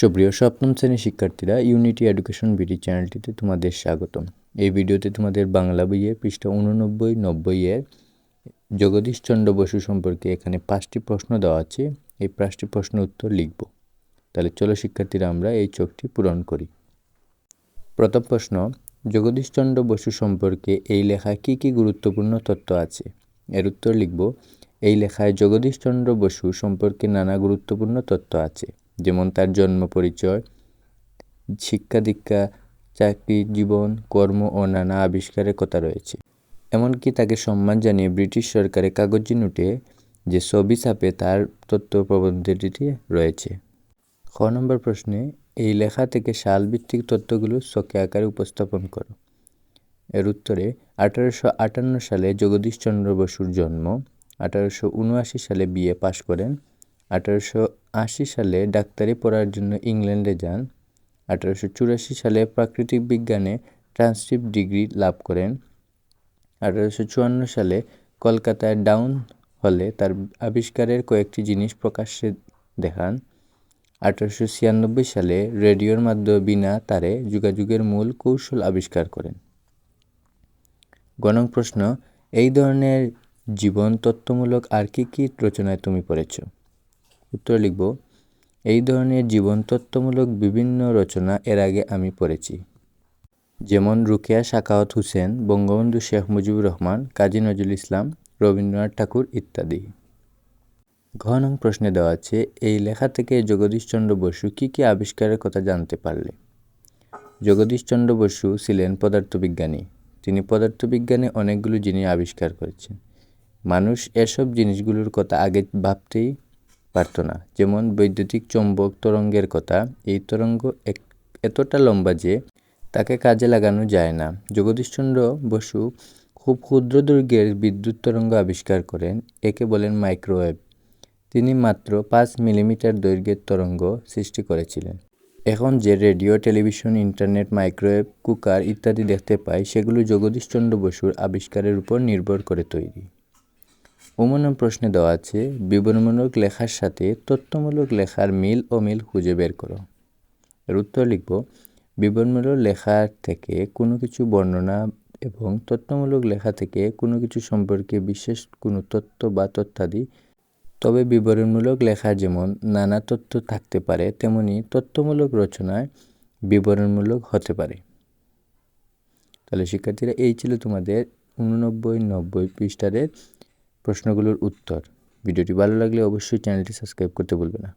সুপ্রিয় সপ্তম শ্রেণির শিক্ষার্থীরা ইউনিটি এডুকেশন বিডি চ্যানেলটিতে তোমাদের স্বাগতম। এই ভিডিওতে তোমাদের বাংলা বইয়ের পৃষ্ঠা উননব্বই নব্বই এর জগদীশচন্দ্র বসু সম্পর্কে এখানে পাঁচটি প্রশ্ন দেওয়া আছে। এই পাঁচটি প্রশ্ন উত্তর লিখব। তাহলে চলো শিক্ষার্থীরা, আমরা এই চোখটি পূরণ করি। প্রথম প্রশ্ন জগদীশচন্দ্র বসু সম্পর্কে এই লেখায় কী কী গুরুত্বপূর্ণ তথ্য আছে? এর উত্তর লিখব, এই লেখায় জগদীশচন্দ্র বসু সম্পর্কে নানা গুরুত্বপূর্ণ তথ্য আছে। যেমন তার জন্ম পরিচয়, শিক্ষা দীক্ষা, চাকরি জীবন, কর্ম ও নানা আবিষ্কারের কথা রয়েছে। এমনকি তাকে সম্মান জানিয়ে ব্রিটিশ সরকারের কাগজি নোটে যে ছবি ছাপে তার তথ্য প্রবন্ধটি রয়েছে। খ নম্বর প্রশ্নে, এই লেখা থেকে সালভিত্তিক তথ্যগুলো চকে আকারে উপস্থাপন করো। এর উত্তরে, আঠারোশো আটান্ন সালে জগদীশচন্দ্র বসুর জন্ম, আঠারোশো উনআশি সালে বিএ পাশ করেন আঠারোশো আশি সালে ডাক্তারি পড়ার জন্য ইংল্যান্ডে যান। আঠারোশো চুরাশি সালে প্রাকৃতিক বিজ্ঞানে ট্রান্সক্রিপ্ট ডিগ্রি লাভ করেন। আঠারোশো চুয়ান্ন সালে কলকাতায় ডাউন হলে তার আবিষ্কারের কয়েকটি জিনিস প্রকাশ্যে দেখান। আঠারোশো ছিয়ানব্বই সালে রেডিওর মাধ্যমে বিনা তারে যোগাযোগের মূল কৌশল আবিষ্কার করেন। গণং প্রশ্ন, এই ধরনের জীবন তত্ত্বমূলক আর কী কী রচনায় তুমি পড়েছ? উত্তর লিখব, এই ধরনের জীবন তত্ত্বমূলক বিভিন্ন রচনা এর আগে আমি পড়েছি। যেমন রুকেয়া শাকাওয়াত হোসেন, বঙ্গবন্ধু শেখ মুজিবুর রহমান, কাজী নজরুল ইসলাম, রবীন্দ্রনাথ ঠাকুর ইত্যাদি। ঘ নং প্রশ্নে দেওয়া আছে, এই লেখা থেকে জগদীশচন্দ্র বসু কী কী আবিষ্কারের কথা জানতে পারলে? জগদীশচন্দ্র বসু ছিলেন পদার্থবিজ্ঞানী। তিনি পদার্থবিজ্ঞানে অনেকগুলো জিনিস আবিষ্কার করেছেন। মানুষ এসব জিনিসগুলোর কথা আগে ভাবতেই পারত না। যেমন বৈদ্যুতিক চৌম্বক তরঙ্গের কথা, এই তরঙ্গ এক এতটা লম্বা যে তাকে কাজে লাগানো যায় না। জগদীশচন্দ্র বসু খুব ক্ষুদ্র দৈর্ঘ্যের বিদ্যুৎ তরঙ্গ আবিষ্কার করেন, একে বলেন মাইক্রোওয়েভ। তিনি মাত্র পাঁচ মিলিমিটার দৈর্ঘ্যের তরঙ্গ সৃষ্টি করেছিলেন। এখন যে radio, television, internet, microwave, cooker ইত্যাদি দেখতে পাই সেগুলো জগদীশচন্দ্র বসুর আবিষ্কারের উপর নির্ভর করে তৈরি। উমনম প্রশ্নে দেওয়া আছে, বিবরণমূলক লেখার সাথে তথ্যমূলক লেখার মিল ও মিল খুঁজে বের করো। এর উত্তর লিখব, বিবরণমূলক লেখার থেকে কোনো কিছু বর্ণনা এবং তথ্যমূলক লেখা থেকে কোনো কিছু সম্পর্কে বিশেষ কোনো তথ্য বা তথ্যাদি, তবে বিবরণমূলক লেখা যেমন নানা তথ্য থাকতে পারে, তেমনি তথ্যমূলক রচনায় বিবরণমূলক হতে পারে। তাহলে শিক্ষার্থীরা এই ছিল তোমাদের উননব্বই নব্বই পৃষ্ঠারের প্রশ্নগুলোর উত্তর। ভিডিওটি ভালো লাগলে অবশ্যই চ্যানেলটি সাবস্ক্রাইব করতে ভুলবে না।